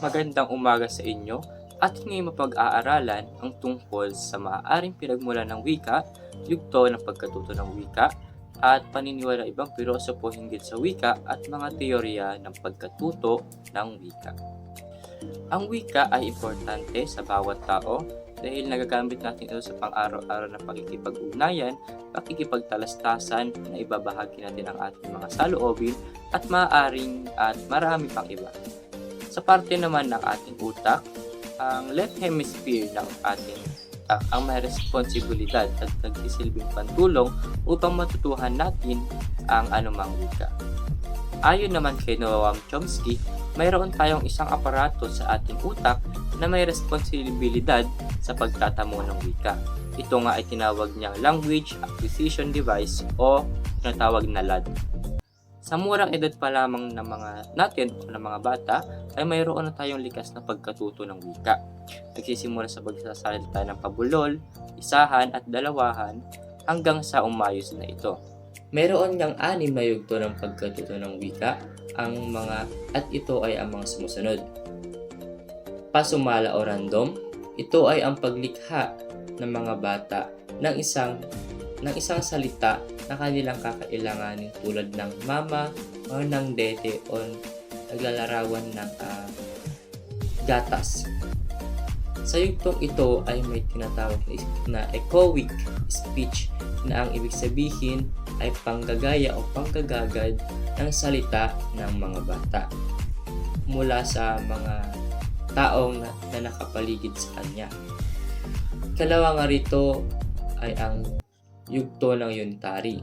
Magandang umaga sa inyo at ngayon mapag-aaralan ang tungkol sa maaaring pinagmula ng wika, yugto ng pagkatuto ng wika, at paniniwala ng ibang pilosopo hinggil sa wika at mga teorya ng pagkatuto ng wika. Ang wika ay importante sa bawat tao dahil nagagamit natin ito sa pang-araw-araw na pakikipag-ugnayan, pakikipagtalastasan na ibabahagi natin ang ating mga saloobin at maaaring at marami pang iba. Sa parte naman ng ating utak, ang left hemisphere ng ating utak ang may responsibilidad at nagsisilbing pantulong upang matutuhan natin ang anumang wika. Ayon naman kay Noam Chomsky, mayroon tayong isang aparato sa ating utak na may responsibilidad sa pagtatamo ng wika. Ito nga ay tinawag niyang Language Acquisition Device o tinatawag na LAD. Sa murang edad pa lamang ng mga natin o ng mga bata ay mayroon na tayong likas na pagkatuto ng wika. Nagsisimula sa pagsasalita ng pabulol, isahan at dalawahan hanggang sa umayos na ito. Mayroon niyang anim na yugto ng pagkatuto ng wika ang mga at ito ay ang mga sumusunod. Pasumala o random, ito ay ang paglikha ng mga bata ng isang ng isang salita na kanilang kakailanganin tulad ng mama o ng dede o naglalarawan ng ah, gatas. Sa yugtong ito ay may tinatawag na, na echoic speech na ang ibig sabihin ay panggagaya o panggagagad ng salita ng mga bata mula sa mga taong na, na nakapaligid sa kanya. Kalawa nga rito ay ang yugto ng yuntari.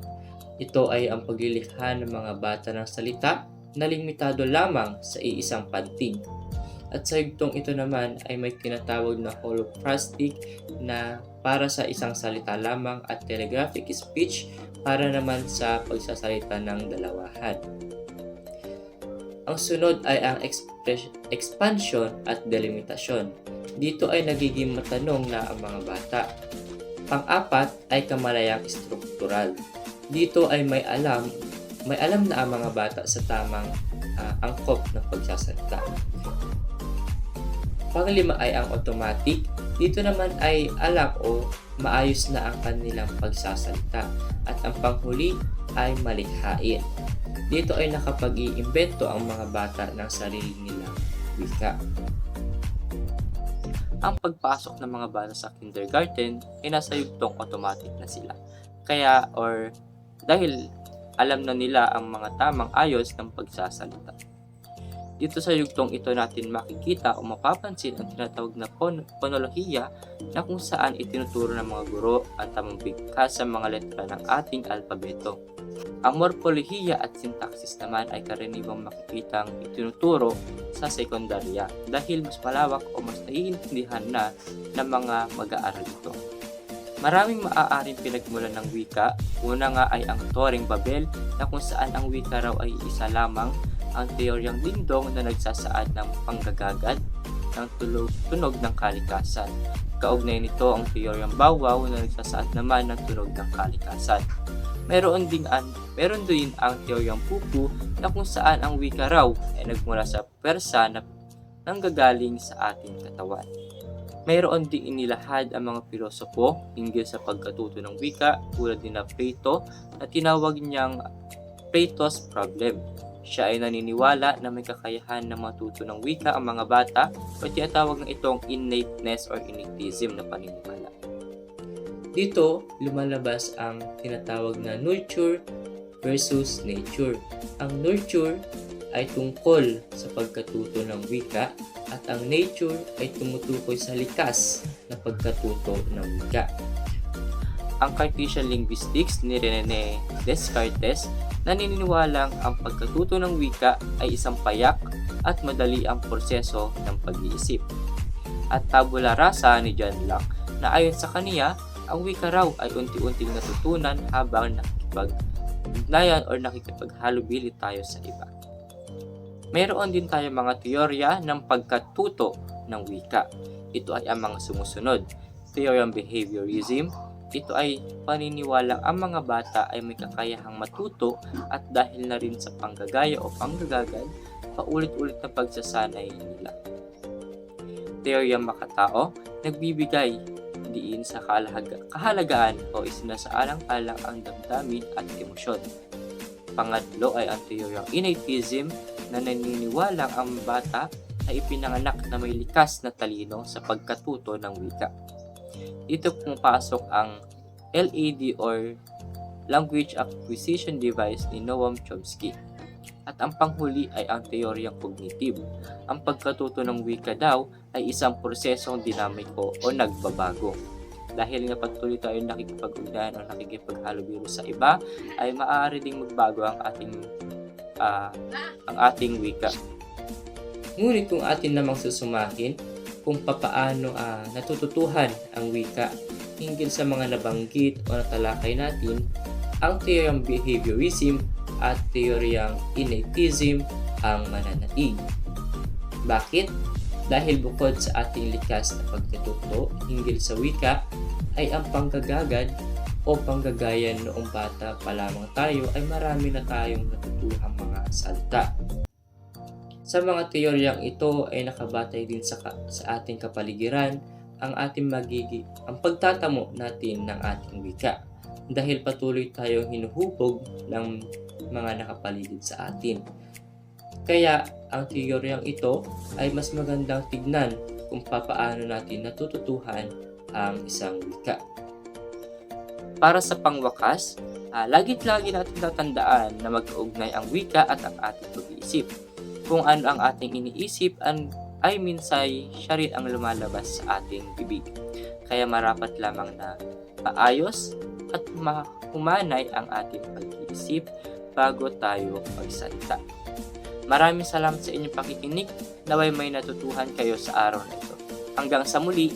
Ito ay ang paglilikha ng mga bata ng salita na limitado lamang sa iisang panting. At sa yugtong ito naman ay may tinatawag na holoplastic na para sa isang salita lamang at telegraphic speech para naman sa pagsasalita ng dalawahan. Ang sunod ay ang expansion at delimitasyon. Dito ay nagiging matanong na ang mga bata. Pang-apat ay kamalayang struktural. Dito ay may alam, may alam na ang mga bata sa tamang ah, angkop ng pagsasalita. Panglima ay ang automatic. Dito naman ay alam o maayos na ang kanilang pagsasalita. At ang panghuli ay malikhain. Dito ay nakapag-iimbento ang mga bata ng sarili nilang wika. Ang pagpasok ng mga bata sa kindergarten ay nasa yugtong automatic na sila. Kaya or dahil alam na nila ang mga tamang ayos ng pagsasalita. Dito sa yugtong ito natin makikita o mapapansin ang tinatawag na pon- ponolohiya na kung saan itinuturo ng mga guro ang tamang bigkas sa mga letra ng ating alpabeto. Ang morpolohiya at sintaksis naman ay karaniwang makikitang itinuturo sa sekundarya dahil mas malawak o mas naiintindihan na ng mga mag-aaral ito. Maraming maaaring pinagmulan ng wika. Una nga ay ang Toring Babel na kung saan ang wika raw ay isa lamang ang teoryang dingdong na nagsasaad ng panggagagad ng tulog, tunog ng kalikasan. Kaugnay nito ang teoryang bawaw na nagsasaad naman ng tunog ng kalikasan. Meron din ang meron din ang teoryang pupu na kung saan ang wika raw ay nagmula sa Persa na nanggagaling sa ating katawan. Mayroon din inilahad ang mga pilosopo hinggil sa pagkatuto ng wika tulad ni na Plato na tinawag niyang Plato's problem. Siya ay naniniwala na may kakayahan na matuto ng wika ang mga bata o tinatawag na itong innateness or innatism na paniniwala. Dito, lumalabas ang tinatawag na nurture versus nature. Ang nurture ay tungkol sa pagkatuto ng wika at ang nature ay tumutukoy sa likas na pagkatuto ng wika. Ang Cartesian linguistics ni René Descartes naniniwalang ang pagkatuto ng wika ay isang payak at madali ang proseso ng pag-iisip. At tabula rasa ni John Locke na ayon sa kaniya, ang wika raw ay unti-unting natutunan habang nakikipag-ugnayan or nakikipaghalubili tayo sa iba. Mayroon din tayo mga teorya ng pagkatuto ng wika. Ito ay ang mga sumusunod. Teoryang behaviorism, ito ay paniniwalang ang mga bata ay may kakayahang matuto at dahil na rin sa panggagaya o panggagagad, paulit-ulit na pagsasanay nila. teoryang makatao, nagbibigay diin sa kahalaga, kahalagaan o isinasaalang-alang ang damdamin at emosyon. Pangatlo ay ang teoryang innatism na naniniwalang ang bata ay ipinanganak na may likas na talino sa pagkatuto ng wika. Dito pumapasok ang LAD or Language Acquisition Device ni Noam Chomsky. At ang panghuli ay ang teoryang cognitive. Ang pagkatuto ng wika daw ay isang prosesong dinamiko o nagbabago. Dahil nga patuloy tayo nakikipag-ugnayan o nakikipaghalubiro sa iba, ay maaari ding magbago ang ating ah, ang ating wika. Ngunit kung atin namang susumahin kung papaano ah, natututuhan ang wika hinggil sa mga nabanggit o natalakay natin, ang teoryang behaviorism at teoryang innatism ang mananaig. Bakit? Dahil bukod sa ating likas na pagkatuto hinggil sa wika, ay ang panggagagad o panggagayan noong bata pa lamang tayo ay marami na tayong natutuhang mga salita. Sa mga teoryang ito ay nakabatay din sa, ka- sa ating kapaligiran ang ating magigi ang pagtatamo natin ng ating wika dahil patuloy tayong hinuhubog ng mga nakapaligid sa atin. Kaya ang teoryang ito ay mas magandang tignan kung papaano natin natututuhan ang isang wika. Para sa pangwakas, ah, lagit-lagi natin tatandaan na magkaugnay ang wika at ang ating pag-iisip. Kung ano ang ating iniisip an, ay minsay siya rin ang lumalabas sa ating bibig. Kaya marapat lamang na maayos at mahumanay ang ating pag-iisip bago tayo magsalita. Maraming salamat sa inyong pakikinig. Naway may natutuhan kayo sa araw na ito. Hanggang sa muli,